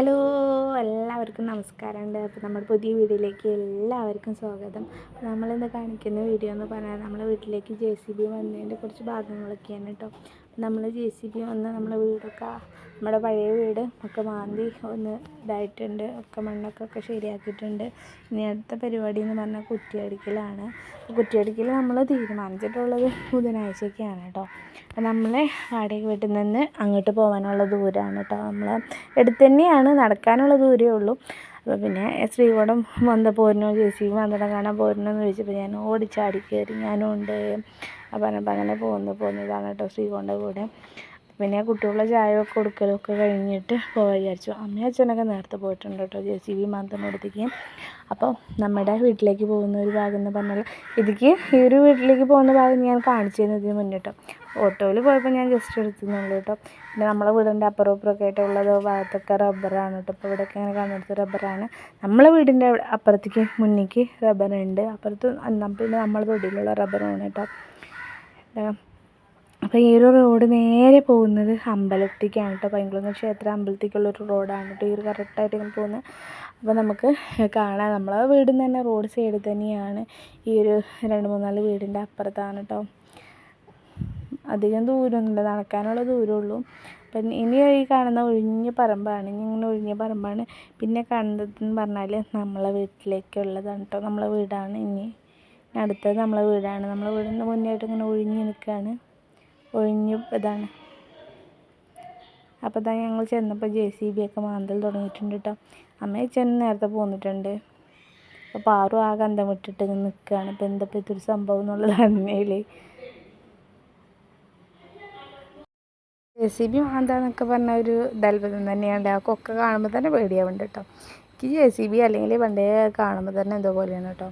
Hello എല്ലാവർക്കും നമസ്കാരമുണ്ട്. അപ്പോൾ നമ്മുടെ പുതിയ വീഡിയോയിലേക്ക് എല്ലാവർക്കും സ്വാഗതം. നമ്മളിന്ന് കാണിക്കുന്ന വീഡിയോ എന്ന് പറഞ്ഞാൽ നമ്മളെ വീട്ടിലേക്ക് ജെ സി ബി വന്നതിന്റെ കുറച്ച് ഭാഗങ്ങളൊക്കെയാണ് കേട്ടോ. നമ്മൾ ജെ സി ബി വന്ന് നമ്മളെ വീടൊക്കെ നമ്മുടെ പഴയ വീട് ഒക്കെ മാന്തി ഒന്ന് ഇതായിട്ടുണ്ട്. ഒക്കെ മണ്ണൊക്കെ ഒക്കെ ശരിയാക്കിയിട്ടുണ്ട്. ഇനി അടുത്ത പരിപാടി എന്ന് പറഞ്ഞാൽ കുറ്റിയടിക്കലാണ്. കുറ്റിയടിക്കൽ നമ്മൾ തീരുമാനിച്ചിട്ടുള്ളത് ബുധനാഴ്ചയ്ക്കാണ് കേട്ടോ അപ്പം നമ്മളെ വാടക വീട്ടിൽ നിന്ന് അങ്ങോട്ട് പോകാനുള്ള ദൂരമാണ് കേട്ടോ നമ്മൾ എടുത്തു തന്നെയാണ് നടക്കാനുള്ള ദൂരമേ ഉള്ളൂ. അപ്പോൾ പിന്നെ ശ്രീകോടം വന്ന പോരണോ ജെ സി ബി വന്നിടം കാണാൻ പോരണോ എന്ന് ചോദിച്ചപ്പോൾ ഞാൻ ഓടിച്ചാടി കയറി ഞാനും ഉണ്ട് അപ്പോൾ പറഞ്ഞപ്പോൾ അങ്ങനെ പോകുന്നു പോകുന്നതാണ് കേട്ടോ ശ്രീകോണ്ട കൂടെ പിന്നെ കുട്ടികളുടെ ഒക്കെ കൊടുക്കലൊക്കെ കഴിഞ്ഞിട്ട് പോകാൻ വിചാരിച്ചു. അമ്മയും അച്ഛനൊക്കെ നേരത്തെ പോയിട്ടുണ്ട് കേട്ടോ ജെ സി ബി മാന്തുന്നിടത്തേക്ക് അപ്പോൾ നമ്മുടെ വീട്ടിലേക്ക് പോകുന്ന ഒരു ഭാഗം എന്ന് പറഞ്ഞാൽ ഇതിക്ക് ഈ ഒരു വീട്ടിലേക്ക് പോകുന്ന ഭാഗം ഞാൻ കാണിച്ചു തരുന്നതിന് മുന്നേ കേട്ടോ. ഓട്ടോയിൽ പോയപ്പോൾ ഞാൻ ജസ്റ്റ് എടുത്തുന്നുള്ളൂ കേട്ടോ. പിന്നെ നമ്മളെ വീടിന്റെ അപ്പുറം ഇപ്പുറമൊക്കെ ആയിട്ടുള്ളത് ഭാഗത്തൊക്കെ റബ്ബറാണ് കേട്ടോ. അപ്പോൾ ഇവിടെയൊക്കെ ഇങ്ങനെ കാണുന്നത് റബ്ബറാണ് നമ്മളെ വീടിന്റെ അപ്പുറത്തേക്ക് മുന്നിലേക്ക് റബ്ബറുണ്ട് അപ്പുറത്ത് പിന്നെ നമ്മളെ തൊടിയിലുള്ള റബ്ബറാണ് കേട്ടോ. അപ്പോൾ ഈ ഒരു റോഡ് നേരെ പോകുന്നത് അമ്പലത്തേക്കാണ് കേട്ടോ പൈങ്കുളങ്ങ ക്ഷേത്ര അമ്പലത്തേക്കുള്ളൊരു റോഡാണ് കേട്ടോ ഈ ഒരു കറക്റ്റായിട്ട് ഇങ്ങനെ പോകുന്നത് അപ്പോൾ നമുക്ക് കാണാം. നമ്മളെ വീടിൽ തന്നെ റോഡ് സൈഡിൽ തന്നെയാണ് ഈ ഒരു രണ്ട് മൂന്നാൽ വീടിന്റെ അപ്പുറത്താണ് കേട്ടോ അധികം ദൂരമൊന്നുമില്ല നടക്കാനുള്ള ദൂരമുള്ളൂ അപ്പം ഇനി ഈ കാണുന്ന ഒഴിഞ്ഞ പറമ്പാണ്. ഇനി ഇങ്ങനെ ഒഴിഞ്ഞ പറമ്പാണ്. പിന്നെ കാണുന്നതെന്ന് പറഞ്ഞാൽ നമ്മളെ വീട്ടിലേക്കുള്ളതാണ് കേട്ടോ നമ്മളെ വീടാണ് ഇനി. അടുത്തത് നമ്മളെ വീടാണ്. നമ്മളെ വീടിന്റെ മുന്നായിട്ട് ഇങ്ങനെ ഒഴിഞ്ഞ് നിൽക്കുകയാണ്. ഒഴിഞ്ഞ് ഇതാണ്. അപ്പോൾ ഇതാ ഞങ്ങൾ ചെന്നപ്പോൾ ജെ സി ബി ഒക്കെ മാന്തൽ തുടങ്ങിയിട്ടുണ്ട് കേട്ടോ. അമ്മ ചെന്ന് നേരത്തെ പോന്നിട്ടുണ്ട്. അപ്പോൾ പാറു ആ കന്തം വിട്ടിട്ട് നിൽക്കുകയാണ്. ഇപ്പോൾ എന്താ ഇതൊരു സംഭവം എന്നുള്ളത് അമ്മയിൽ ജെ സി ബി മാന്താന്നൊക്കെ പറഞ്ഞ ഒരു ദൽബദം തന്നെയാണ്. ആ കൊക്ക കാണുമ്പോൾ തന്നെ പേടിയാവുന്നുണ്ട് കേട്ടോ. എനിക്ക് ജെ സി ബി അല്ലെങ്കിൽ പണ്ടേ കാണുമ്പോൾ തന്നെ എന്തോ പോലെയാണ് കേട്ടോ.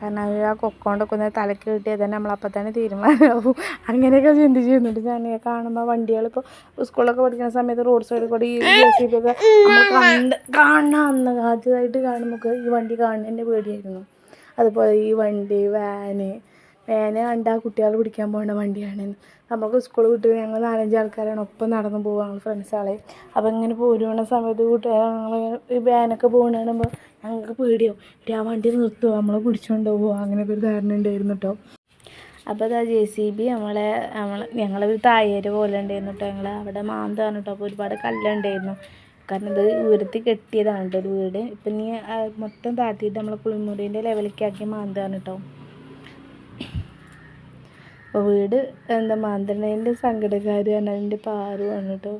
കാരണം ആ കൊക്കോണ്ടൊക്കെ ഒന്ന് തലക്ക് കിട്ടിയാൽ തന്നെ നമ്മളപ്പം തന്നെ തീരുമാനമാവും. അങ്ങനെയൊക്കെ ചിന്തിച്ച് ചെയ്യുന്നുണ്ട് ഞാൻ കാണുമ്പോൾ വണ്ടികളിപ്പോൾ സ്കൂളൊക്കെ പഠിക്കുന്ന സമയത്ത് റോഡ് സൈഡിൽ കൂടി ഈ ജെ ഒക്കെ കണ്ട് കാണണം അന്ന് ആദ്യമായിട്ട് കാണുമ്പോൾ ഈ വണ്ടി കാണുന്നതിന്റെ പേടിയായിരുന്നു. അതുപോലെ ഈ വണ്ടി വാന് വാന് കണ്ടാൽ കുട്ടികൾ പിടിക്കാൻ പോകുന്ന വണ്ടിയാണ് നമുക്ക് സ്കൂൾ വിട്ട് ഞങ്ങൾ നാലഞ്ച് ആൾക്കാരാണ്. ഒപ്പം നടന്ന് പോകുക ഞങ്ങൾ ഫ്രണ്ട്സുകളെ അപ്പോൾ ഇങ്ങനെ പോരുന്ന സമയത്ത് കൂട്ടുകാർ ഞങ്ങൾ ഈ വാനൊക്കെ പോകുന്ന ഞങ്ങൾക്ക് പേടിയാവും. ആ വണ്ടി നിർത്തുമോ നമ്മളെ പിടിച്ചുകൊണ്ട് പോകുക അങ്ങനെയൊക്കെ ഒരു ധാരണ ഉണ്ടായിരുന്നു കേട്ടോ അപ്പോൾ അതാ ജെ സി ബി നമ്മളെ നമ്മൾ ഞങ്ങളൊരു തായേര് പോലെ ഉണ്ടായിരുന്നു കേട്ടോ ഞങ്ങൾ അവിടെ മാന്താണ് കേട്ടോ അപ്പോൾ ഒരുപാട് കല്ലുണ്ടായിരുന്നു കാരണം ഇത് ഉയർത്തി കെട്ടിയതാണ് കേട്ടോ ഒരു വീട്. ഇപ്പം നീ മൊത്തം താഴ്ത്തിയിട്ട് നമ്മളെ കുളിമുറീന്റെ ലെവലിലേക്ക് ആക്കി മാന്താണ് കേട്ടോ അപ്പോൾ വീട് എന്താ മാന്തണേന്റെ സങ്കടക്കാരാണ് അതിന്റെ പാറുവാണ് കേട്ടോ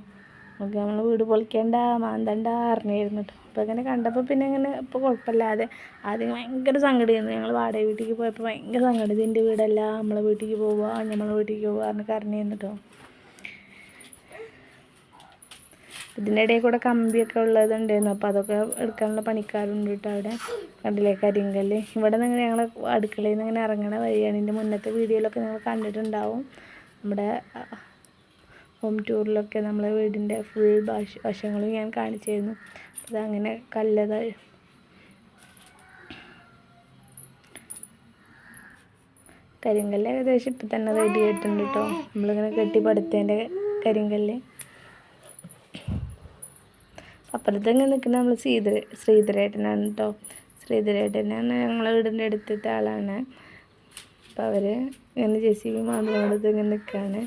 നമുക്ക് നമ്മൾ വീട് പൊളിക്കേണ്ട മാന്തണ്ട അറിഞ്ഞായിരുന്നു കേട്ടോ അപ്പോൾ അങ്ങനെ കണ്ടപ്പോൾ പിന്നെ അങ്ങനെ ഇപ്പോൾ കുഴപ്പമില്ലാതെ ആദ്യം ഭയങ്കര സങ്കടമായിരുന്നു ഞങ്ങൾ വാടക വീട്ടിലേക്ക് പോയപ്പോൾ ഭയങ്കര സങ്കടം. ഇതിന്റെ വീടല്ല നമ്മളെ വീട്ടിലേക്ക് പോവുക നമ്മളെ വീട്ടിലേക്ക് പോവുക പറഞ്ഞ് കരഞ്ഞിരുന്നു കേട്ടോ ഇതിന്റെ ഇടയിൽ കൂടെ കമ്പിയൊക്കെ ഉള്ളതുണ്ടായിരുന്നു അപ്പോൾ അതൊക്കെ എടുക്കാനുള്ള പണിക്കാരുണ്ട് കേട്ടോ അവിടെ കണ്ടില്ലേ കരിങ്കല്ല് ഇവിടെ നിന്ന് ഞങ്ങൾ അടുക്കളയിൽ നിന്ന് ഇങ്ങനെ ഇറങ്ങണ വഴിയാണ്. ഇതിന്റെ മുന്നത്തെ വീഡിയോയിലൊക്കെ നിങ്ങൾ കണ്ടിട്ടുണ്ടാവും. നമ്മുടെ ഹോം ടൂറിലൊക്കെ നമ്മളെ വീടിന്റെ ഫുൾ ഭാഷ വശങ്ങളും ഞാൻ കാണിച്ചിരുന്നു. അതങ്ങനെ കല്ലത. കരിങ്കല്ല് ഏകദേശം ഇപ്പം തന്നെ റെഡി ആയിട്ടുണ്ട് കേട്ടോ നമ്മളിങ്ങനെ കെട്ടിപ്പടുത്തതിന്റെ കരിങ്കല്ല്. അപ്പുറത്തങ്ങ് നിൽക്കുന്ന നമ്മൾ ശ്രീധര ശ്രീധരേട്ടനാണ് കേട്ടോ ശ്രീധരേട്ടനാണ് ഞങ്ങളെ വീടിന്റെ അടുത്തത്തെ ആളാണ്. അപ്പോൾ അവർ ഇങ്ങനെ ജെ സി ബി മാത്രം ഇങ്ങനെ നിൽക്കുകയാണ്.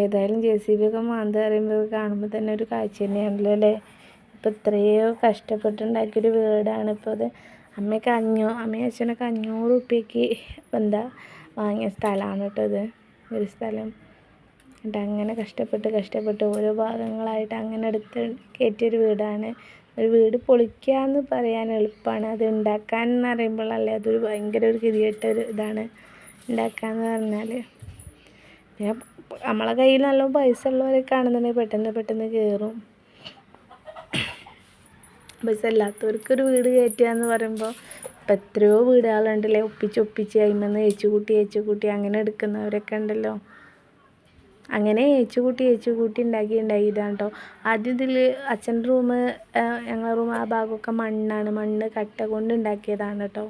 ഏതായാലും ജെ സി ബി ഒക്കെ മാന്ത പറയുമ്പോൾ കാണുമ്പോൾ തന്നെ ഒരു കാഴ്ച തന്നെയാണല്ലോ അല്ലേ? ഇപ്പോൾ ഇത്രയോ കഷ്ടപ്പെട്ടുണ്ടാക്കിയൊരു വീടാണ്. ഇപ്പോൾ അത് അമ്മയൊക്കെ അഞ്ഞൂ അമ്മയും അച്ഛനൊക്കെ അഞ്ഞൂറ് റുപ്യക്ക് എന്താ വാങ്ങിയ സ്ഥലമാണ് കേട്ടോ ഇത്. ഒരു സ്ഥലം. എന്നിട്ട് അങ്ങനെ കഷ്ടപ്പെട്ട് കഷ്ടപ്പെട്ട് ഓരോ ഭാഗങ്ങളായിട്ട് അങ്ങനെ എടുത്ത് കയറ്റിയൊരു വീടാണ്. ഒരു വീട് പൊളിക്കുക എന്ന് പറയാൻ എളുപ്പമാണ് അത് ഉണ്ടാക്കാൻ എന്ന് പറയുമ്പോഴല്ലേ അതൊരു ഭയങ്കര ഒരു ഗതികെട്ട ഒരു ഇതാണ്. ഉണ്ടാക്കുക എന്ന് പറഞ്ഞാൽ പിന്നെ നമ്മളെ കയ്യിൽ നല്ല പൈസ ഉള്ളവരൊക്കെ ആണെന്നുണ്ടെങ്കിൽ പെട്ടെന്ന് പെട്ടെന്ന് കയറും പൈസ ഇല്ലാത്തവർക്കൊരു വീട് കയറ്റുക എന്ന് പറയുമ്പോൾ ഇപ്പം എത്രയോ വീടുകളുണ്ടല്ലേ? ഒപ്പിച്ച് ഒപ്പിച്ച് അതിന്മേന്ന് ഏച്ചു കൂട്ടി ഏച്ചു കൂട്ടി അങ്ങനെ എടുക്കുന്നവരൊക്കെ ഉണ്ടല്ലോ. അങ്ങനെ ഏച്ചു കൂട്ടി ഏച്ചു കൂട്ടി ഉണ്ടാക്കി ഉണ്ടാക്കി ഇതാണ് കേട്ടോ ആദ്യം ഇതിൽ അച്ഛന്റെ റൂം ഞങ്ങളുടെ റൂം ആ ഭാഗമൊക്കെ മണ്ണാണ്. മണ്ണ് കട്ട കൊണ്ട് ഉണ്ടാക്കിയതാണ് കേട്ടോ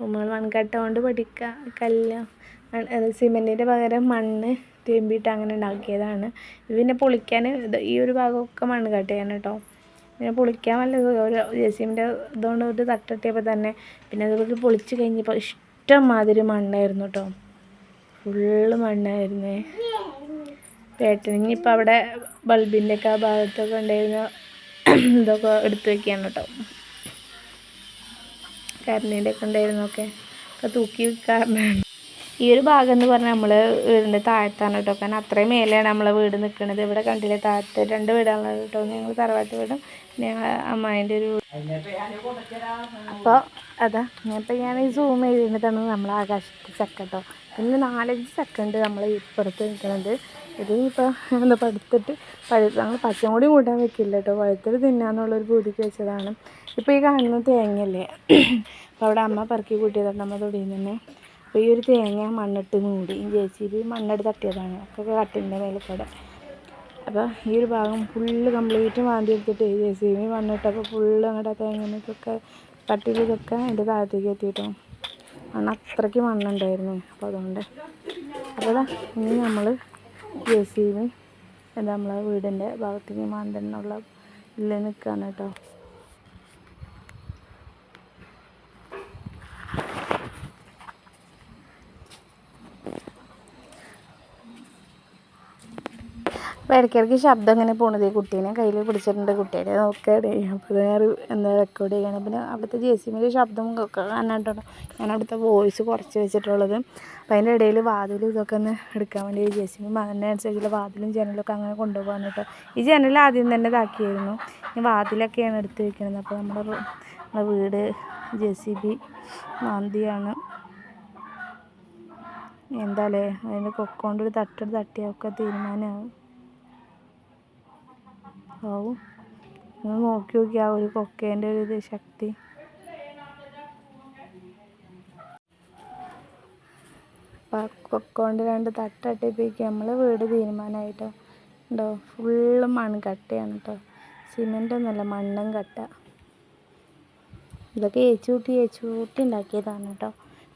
റൂമുകൾ മൺകട്ട കൊണ്ട് പഠിക്കുക കല്ല് സിമെന്റിന്റെ പകരം മണ്ണ് തേമ്പിയിട്ട് അങ്ങനെ ഉണ്ടാക്കിയതാണ്. ഇത് പിന്നെ പൊളിക്കാൻ ഈ ഒരു ഭാഗമൊക്കെ മണ്ണ് കട്ടയാണ് കേട്ടോ പിന്നെ പൊളിക്കാൻ വല്ല ഒരു ജെ ഇതുകൊണ്ട് ഒരു തട്ടിയപ്പോൾ തന്നെ പിന്നെ അതുപോലെ പൊളിച്ച് കഴിഞ്ഞപ്പോൾ ഇഷ്ടം മാതിരി മണ്ണായിരുന്നു കേട്ടോ ഫുള്ള് മണ്ണായിരുന്നേ. പേട്ടൻ ഇനിയിപ്പോൾ അവിടെ ബൾബിന്റെ ഒക്കെ ആ ഭാഗത്തൊക്കെ ഉണ്ടായിരുന്ന ഇതൊക്കെ എടുത്ത് വെക്കുകയാണ് കേട്ടോ. കരണ്ടിന്റെ ഒക്കെ ഉണ്ടായിരുന്നൊക്കെ ഒക്കെ തൂക്കി വെക്കാറുണ്ട് ഈ ഒരു ഭാഗം എന്ന് പറഞ്ഞാൽ നമ്മൾ വീടിന്റെ താഴത്താണ് കേട്ടോ. കാരണം അത്രയും മേലെയാണ് നമ്മളെ വീട് നിൽക്കുന്നത് ഇവിടെ കണ്ടില്ലേ താഴത്ത് രണ്ട് വീടാണ് കേട്ടോ. ഞങ്ങൾ തറവാട്ട് വീടും ഞങ്ങൾ അമ്മായിന്റെ ഒരു അപ്പോൾ അതാ ഞാനിപ്പോൾ ഞാൻ ഈ സൂം ചെയ്തിട്ടാണ് നമ്മൾ ആകാശത്ത് ചക്ക കേട്ടോ പിന്നെ നാലഞ്ച് ഉണ്ട് നമ്മൾ ഇപ്പുറത്ത് നിൽക്കുന്നത് ഇത് ഇപ്പോൾ എന്താ പഴുത്തിട്ട് പഴുത്ത് ഞങ്ങൾ പച്ചയും കൂടി കൂട്ടാൻ വെക്കില്ല കേട്ടോ പഴുത്തിട്ട് തിന്നാന്നുള്ളൊരു പൂതിക്ക് വെച്ചതാണ്. ഇപ്പോൾ ഈ കാണുന്ന തേങ്ങയല്ലേ? അപ്പോൾ അവിടെ അമ്മ പറക്കി കൂട്ടിയതാണ് അമ്മ തൊടിയിൽ തന്നെ അപ്പോൾ ഈ ഒരു തേങ്ങ മണ്ണിട്ട് മൂടി ചേച്ചി ഇത് മണ്ണെടുത്ത് തട്ടിയതാണ്. ഒക്കെ കട്ടിന്റെ മേലെ കൂടെ അപ്പോൾ ഈ ഒരു ഭാഗം ഫുള്ള് കംപ്ലീറ്റ് മാന്തി എടുത്തിട്ട് ജെ സി ബി മണ്ണിട്ടപ്പോൾ ഫുള്ള് അങ്ങോട്ട് തേങ്ങനൊക്കെ കട്ടിലൊക്കെ എന്റെ താഴത്തേക്ക് എത്തിയിട്ടോ. മണ്ണ് അത്രയ്ക്ക് മണ്ണുണ്ടായിരുന്നു. അപ്പോൾ അതുകൊണ്ട് അപ്പോൾ ഇനി നമ്മൾ ജെ എന്താ നമ്മളെ വീടിന്റെ ഭാഗത്തേക്ക് മാന്തണ്ണുള്ള ഇല്ല നിൽക്കുകയാണ് കേട്ടോ. അപ്പോൾ ഇടയ്ക്കിടയ്ക്ക് ശബ്ദം ഇങ്ങനെ പോണത്. കുട്ടീനെ കയ്യിൽ പിടിച്ചിട്ടുണ്ട്. കുട്ടിയുടെ നോക്കുകയാണ് അപ്പോൾ ഞാൻ എന്താ റെക്കോർഡ് ചെയ്യണം. പിന്നെ അവിടുത്തെ ജെ സി ബിന്റെ ശബ്ദം ഒക്കെ കാണാട്ടോ ഞാൻ അവിടുത്തെ വോയിസ് കുറച്ച് വെച്ചിട്ടുള്ളത്. അപ്പോൾ അതിന്റെ ഇടയിൽ വാതിലും ഇതൊക്കെ ഒന്ന് എടുക്കാൻ വേണ്ടി ജെ സി ബി അതിനനുസരിച്ചുള്ള വാതിലും ജനലൊക്കെ അങ്ങനെ കൊണ്ടുപോകാൻ കേട്ടോ. ഈ ജനൽ ആദ്യം തന്നെ ഇതാക്കിയിരുന്നു ഈ വാതിലൊക്കെയാണ് എടുത്ത് വെക്കുന്നത് അപ്പോൾ നമ്മുടെ നമ്മുടെ വീട് ജെ സി ബി മാന്തിയാണ്. എന്താല്ലേ അതിന്റെ കൊക്കോണ്ടൊരു തട്ടൊരു തട്ടിയൊക്കെ തീരുമാനമാവും. ആവും. ഒന്ന് നോക്കി നോക്കി ആ ഒരു കൊക്കേന്റെ ഒരു ഇത് ശക്തി. കൊക്കോണ്ട് രണ്ട് തട്ടട്ടിപ്പിക്കുക നമ്മൾ വീട് തീരുമാനമായിട്ടോ? ഉണ്ടോ? ഫുള്ള് മൺകട്ടയാണ് കേട്ടോ സിമെന്റ് ഒന്നുമല്ല മണ്ണും കട്ട. ഇതൊക്കെ ഏച്ചൂട്ടി ഏച്ചൂട്ടി ഉണ്ടാക്കിയതാണ് കേട്ടോ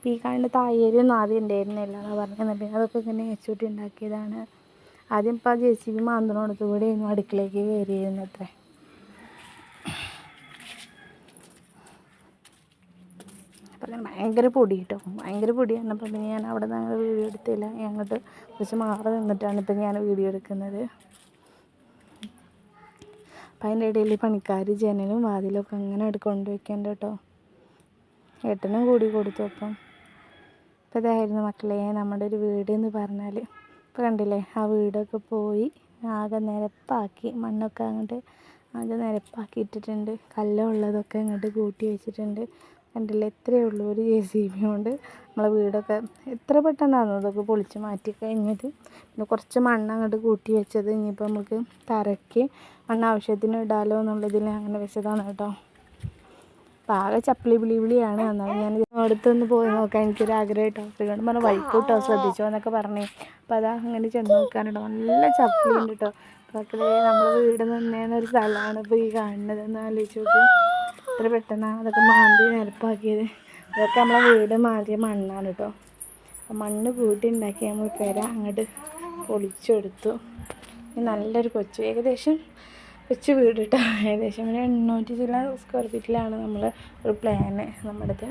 ഈ കാണുന്ന തായേരിയൊന്നും ആദ്യം ഉണ്ടായിരുന്നില്ല എന്നാണ് പറഞ്ഞത്. പിന്നെ അതൊക്കെ ഇങ്ങനെ ഏച്ചൂട്ടി ഉണ്ടാക്കിയതാണ്. ആദ്യം ഇപ്പം ആ ജെ സി ബി മാന്തണോടത്ത് കൂടെ ആയിരുന്നു അടുക്കളയ്ക്ക് കയറിയിരുന്നു അത്രേ അപ്പം ഭയങ്കര പൊടി കേട്ടോ ഭയങ്കര പൊടി പറഞ്ഞപ്പോൾ പിന്നെ ഞാൻ അവിടെ നിന്ന് അങ്ങനെ വീഡിയോ എടുത്തില്ല. അങ്ങോട്ട് കുറച്ച് മാറി നിന്നിട്ടാണ് ഇപ്പം ഞാൻ വീഡിയോ എടുക്കുന്നത്. അപ്പം അതിന്റെ ഇടയിൽ പണിക്കാർ ജനലും വാതിലും ഒക്കെ അങ്ങനെ എടുക്കൊണ്ട് വയ്ക്കേണ്ട കേട്ടോ ഏട്ടനും കൂടി കൊടുത്തു അപ്പം. അപ്പോൾ ഇതായിരുന്നു മക്കളെ നമ്മുടെ ഒരു വീട് എന്ന് പറഞ്ഞാൽ ഇപ്പോൾ കണ്ടില്ലേ ആ വീടൊക്കെ പോയി ആകെ നിരപ്പാക്കി മണ്ണൊക്കെ അങ്ങോട്ട് ആകെ നിരപ്പാക്കി ഇട്ടിട്ടുണ്ട് കല്ലുള്ളതൊക്കെ അങ്ങോട്ട് കൂട്ടി വെച്ചിട്ടുണ്ട്. കണ്ടില്ലേ എത്രയേ ഉള്ളൂ ഒരു ജെ സി ബി കൊണ്ട്. നമ്മളെ വീടൊക്കെ എത്ര പെട്ടെന്നാണ് ഇതൊക്കെ പൊളിച്ച് മാറ്റി കഴിഞ്ഞത്. പിന്നെ കുറച്ച് മണ്ണ് അങ്ങോട്ട് കൂട്ടി വെച്ചത് ഇനിയിപ്പോൾ നമുക്ക് തറയ്ക്ക് മണ്ണ് ആവശ്യത്തിന് ഇടാലോ എന്നുള്ളതിൽ അങ്ങനെ വെച്ചതാണ് കേട്ടോ. അപ്പോൾ ആകെ ചപ്പിളി പിളി വിളിയാണ് എന്നാലും ഞാൻ അടുത്തൊന്ന് പോയി നോക്കാൻ എനിക്കൊരു ആഗ്രഹമായിട്ടോ അതുകൊണ്ട് പറഞ്ഞാൽ വൈക്കൂട്ടോ ശ്രദ്ധിച്ചോ എന്നൊക്കെ പറഞ്ഞേ. അപ്പോൾ അതാ അങ്ങനെ ചെന്ന് നോക്കാനുണ്ടോ. നല്ല ചപ്പിളി ഉണ്ട് കേട്ടോ മക്കളെ നമ്മൾ വീട് നിന്നേന്നൊരു സ്ഥലമാണ് ഇപ്പോൾ ഈ കാണുന്നത്. എന്ന് ആലോചിച്ച് നോക്കും. എത്ര പെട്ടെന്നാണ് അതൊക്കെ മാന്തി നിരപ്പാക്കിയത്. അതൊക്കെ നമ്മളെ വീട് മാറിയ മണ്ണാണ് കേട്ടോ മണ്ണ് കൂട്ടി ഉണ്ടാക്കി നമ്മൾ പെര അങ്ങോട്ട് പൊളിച്ചെടുത്തു. നല്ലൊരു കൊച്ചു. ഏകദേശം കൊച്ചു വീട് ഏകദേശം ഒരു എണ്ണൂറ്റി ചില സ്ക്വയർ ഫീറ്റിലാണ് നമ്മൾ ഒരു പ്ലാന് നമ്മുടേത്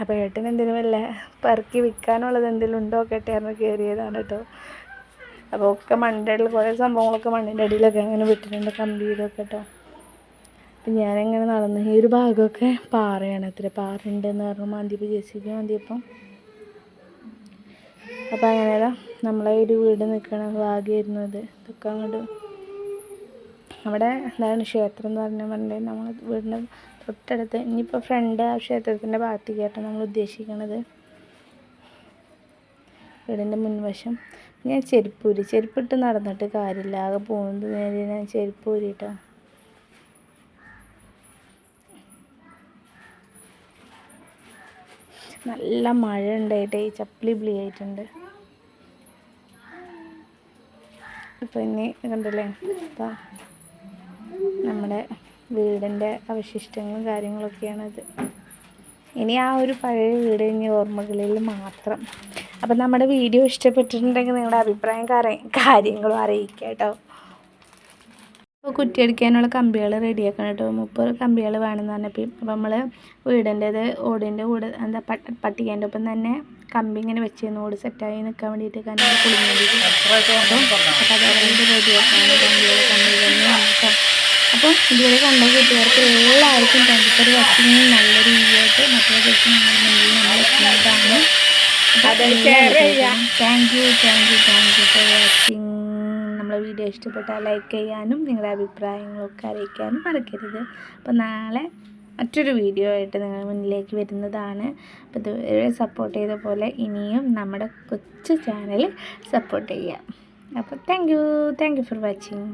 അപ്പോൾ ഏട്ടൻ എന്തെങ്കിലും വല്ല പെറുക്കി വിൽക്കാനുള്ളത് എന്തെങ്കിലും ഉണ്ടോ? കേട്ടെ എന്ന് കയറിയതാണ് കേട്ടോ അപ്പോൾ ഒക്കെ മണ്ണിന്റെ അടിയിൽ കുറേ സംഭവങ്ങളൊക്കെ മണ്ണിന്റെ അടിയിലൊക്കെ അങ്ങനെ വിട്ടിട്ടുണ്ട് കമ്പി ഇതൊക്കെ കേട്ടോ അപ്പം ഞാനിങ്ങനെ നടന്നു ഈ ഒരു ഭാഗമൊക്കെ പാറയാണ്. അത്ര പാറ ഉണ്ടെന്ന് പറഞ്ഞു മാന്തിയപ്പോൾ ജെ സി ബി മാന്തിയപ്പം. അപ്പോൾ അങ്ങനെയല്ല നമ്മളെ ഒരു വീട് നിൽക്കണ ഭാഗ്യമായിരുന്നു അത് ഇതൊക്കെ അങ്ങോട്ട് അവിടെ എന്താണ് ക്ഷേത്രം എന്ന് പറഞ്ഞാൽ പറഞ്ഞിട്ട് നമ്മൾ വീടിന്റെ തൊട്ടടുത്ത് ഇനിയിപ്പോൾ ഫ്രണ്ട് ആ ക്ഷേത്രത്തിന്റെ ഭാഗത്തേക്കാട്ടോ നമ്മൾ ഉദ്ദേശിക്കുന്നത് വീടിന്റെ മുൻവശം. ഞാൻ ചെരുപ്പൂരി ചെരുപ്പിട്ട് നടന്നിട്ട് കാര്യമില്ല. ആകെ പോകുന്നത് നേരെ ഞാൻ ചെരുപ്പൂരി കേട്ടോ നല്ല മഴ ഉണ്ടായിട്ട് ചപ്പിളി പിളി ആയിട്ടുണ്ട്. അപ്പോൾ ഇനി കണ്ടില്ലേ? ഇപ്പം നമ്മുടെ വീടിന്റെ അവശിഷ്ടങ്ങളും കാര്യങ്ങളൊക്കെയാണത്. ഇനി ആ ഒരു പഴയ വീട് ഇനി ഓർമ്മകളിൽ മാത്രം. അപ്പം നമ്മുടെ വീഡിയോ ഇഷ്ടപ്പെട്ടിട്ടുണ്ടെങ്കിൽ നിങ്ങളുടെ അഭിപ്രായം കാര- കാര്യങ്ങളും അറിയിക്കുക കേട്ടോ. അപ്പോൾ കുറ്റിയടിക്കാനുള്ള കമ്പികൾ റെഡിയാക്കണം കേട്ടോ. മുപ്പത് കമ്പികൾ വേണമെന്ന് പറഞ്ഞപ്പോൾ അപ്പോൾ നമ്മൾ വീടിന്റേത് ഓടിന്റെ കൂടെ എന്താ പട്ട പട്ടികേന്റെ ഒപ്പം തന്നെ കമ്പി ഇങ്ങനെ വെച്ചിരുന്നു. ഓട് സെറ്റായി നിൽക്കാൻ വേണ്ടിയിട്ട് കാരണം കുളിങ്ങി അപ്പോൾ അതുകൊണ്ട് റെഡിയാക്കാണ് കമ്പികൾ കമ്പി തന്നെയാണ് കേട്ടോ അപ്പോൾ ഇതുവരെ കണ്ട കൂട്ടുകാർക്ക് എല്ലാവർക്കും വാച്ചിങ് നല്ലൊരു വീഡിയോ ആയിട്ട് മറ്റൊരു ദിവസം നമ്മൾ എത്തുന്നതാണ്. Thank you thank you thank you for watching നമ്മളെ വീഡിയോ ഇഷ്ടപ്പെട്ടാൽ ലൈക്ക് ചെയ്യാനും നിങ്ങളുടെ അഭിപ്രായങ്ങളൊക്കെ അറിയിക്കാനും മറക്കരുത്. അപ്പോൾ നാളെ മറ്റൊരു വീഡിയോ ആയിട്ട് നിങ്ങളുടെ മുന്നിലേക്ക് വരുന്നതാണ്. അപ്പോൾ ഇതുവരെ സപ്പോർട്ട് ചെയ്ത പോലെ ഇനിയും നമ്മുടെ കൊച്ചു ചാനൽ സപ്പോർട്ട് ചെയ്യാം. അപ്പോൾ thank you thank you for watching